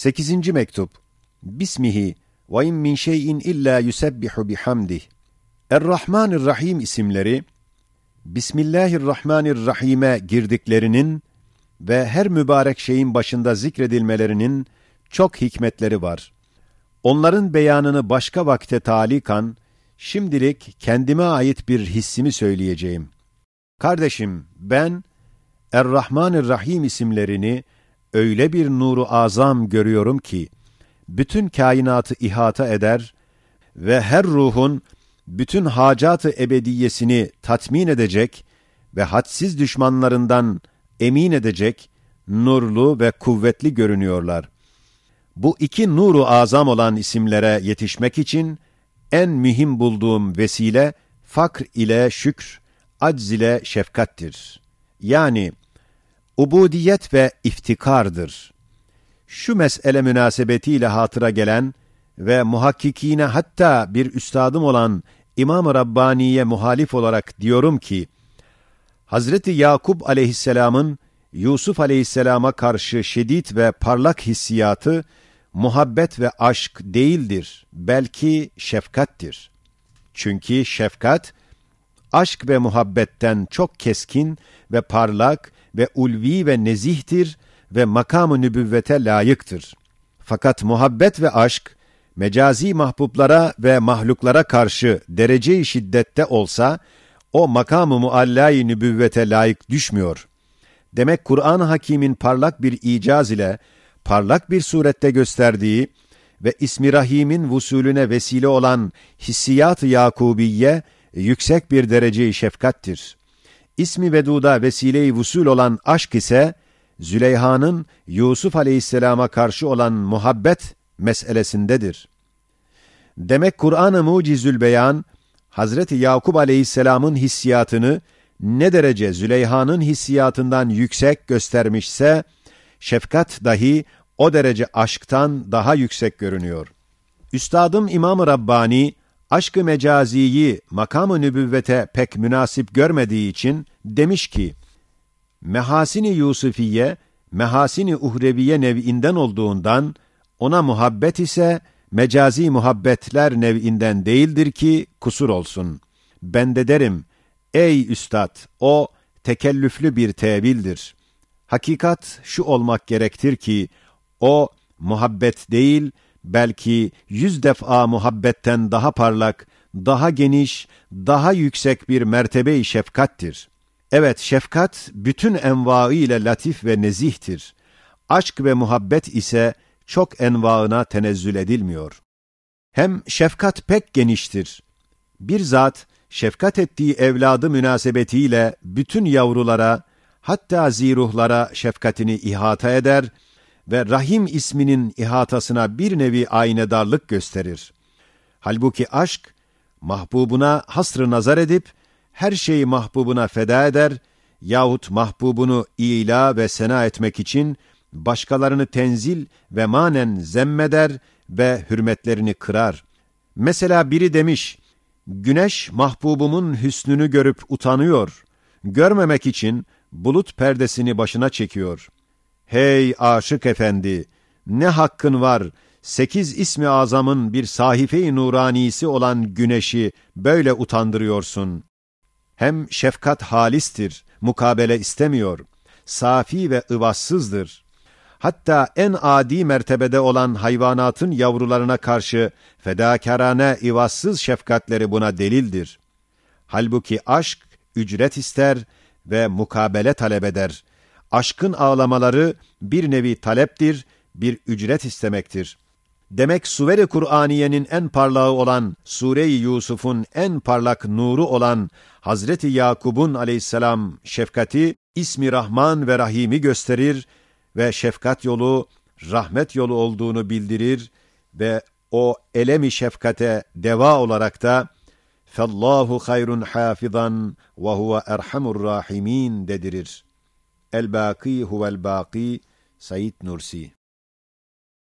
8. mektup. Bismihi ve in min şeyin illa yusebbihu bihamdih. Er-Rahmanir-Rahim isimleri Bismillahirrahmanirrahim'e girdiklerinin ve her mübarek şeyin başında zikredilmelerinin çok hikmetleri var. Onların beyanını başka vakte talikan, şimdilik kendime ait bir hissimi söyleyeceğim. Kardeşim, ben Er-Rahmanir-Rahim isimlerini öyle bir nuru azam görüyorum ki, bütün kainatı ihata eder ve her ruhun bütün hacatı ebediyesini tatmin edecek ve hadsiz düşmanlarından emin edecek nurlu ve kuvvetli görünüyorlar. Bu iki nuru azam olan isimlere yetişmek için en mühim bulduğum vesile fakr ile şükr, acz ile şefkattir. Yani ubudiyet ve iftikardır. Şu mesele münasebetiyle hatıra gelen ve muhakkikine hatta bir üstadım olan İmam-ı Rabbani'ye muhalif olarak diyorum ki, Hazreti Yakup aleyhisselamın Yusuf aleyhisselama karşı şiddet ve parlak hissiyatı, muhabbet ve aşk değildir, belki şefkattir. Çünkü şefkat, aşk ve muhabbetten çok keskin ve parlak ve ulvi ve nezihtir ve makamı nübüvvete layıktır. Fakat muhabbet ve aşk, mecazi mahbublara ve mahluklara karşı derece-i şiddette olsa, o makamı muallâ-i nübüvvete layık düşmüyor. Demek Kur'an-ı Hakîm'in parlak bir icaz ile, parlak bir surette gösterdiği ve İsmi Rahim'in vusulüne vesile olan hissiyat-ı Yakubiye, yüksek bir derece-i şefkattir. İsmi Vedud'a vesile-i vusul olan aşk ise, Züleyha'nın Yusuf aleyhisselama karşı olan muhabbet meselesindedir. Demek Kur'an-ı Mucizül Beyan, Hazreti Yakup aleyhisselamın hissiyatını ne derece Züleyha'nın hissiyatından yüksek göstermişse, şefkat dahi o derece aşktan daha yüksek görünüyor. Üstadım İmam-ı Rabbani, aşk-ı mecaziyi makam-ı nübüvvete pek münasip görmediği için demiş ki, Mehasini Yusufiye, mehasini uhreviye nev'inden olduğundan, ona muhabbet ise mecazi muhabbetler nev'inden değildir ki kusur olsun. Ben de derim, ey üstad, o tekellüflü bir tevildir. Hakikat şu olmak gerektir ki, o muhabbet değil, belki yüz defa muhabbetten daha parlak, daha geniş, daha yüksek bir mertebe-i şefkattir. Evet, şefkat bütün envaı ile latif ve nezihtir. Aşk ve muhabbet ise çok envaına tenezzül edilmiyor. Hem şefkat pek geniştir. Bir zat, şefkat ettiği evladı münasebetiyle bütün yavrulara, hatta ziruhlara şefkatini ihata eder ve Rahim isminin ihatasına bir nevi aynedarlık gösterir. Halbuki aşk, mahbubuna hasrı nazar edip, her şeyi mahbubuna feda eder yahut mahbubunu ila ve sena etmek için başkalarını tenzil ve manen zemmeder ve hürmetlerini kırar. Mesela biri demiş, güneş mahbubumun hüsnünü görüp utanıyor, görmemek için bulut perdesini başına çekiyor. Hey aşık efendi, ne hakkın var, sekiz ismi azamın bir sahife-i nuranisi olan güneşi böyle utandırıyorsun. Hem şefkat halistir, mukabele istemiyor, safi ve ıvassızdır. Hatta en adi mertebede olan hayvanatın yavrularına karşı fedakarane ivazsız şefkatleri buna delildir. Halbuki aşk ücret ister ve mukabele talep eder. Aşkın ağlamaları bir nevi taleptir, bir ücret istemektir. Demek Suveri Kur'aniyenin en parlağı olan Sure-i Yusuf'un en parlak nuru olan Hazreti Yakub'un aleyhisselam şefkati ismi Rahman ve Rahim'i gösterir ve şefkat yolu rahmet yolu olduğunu bildirir ve o elemi şefkate deva olarak da Fallahu hayrun hafizan ve huve erhamur rahimin الباقي هو الباقي سيد نورسي.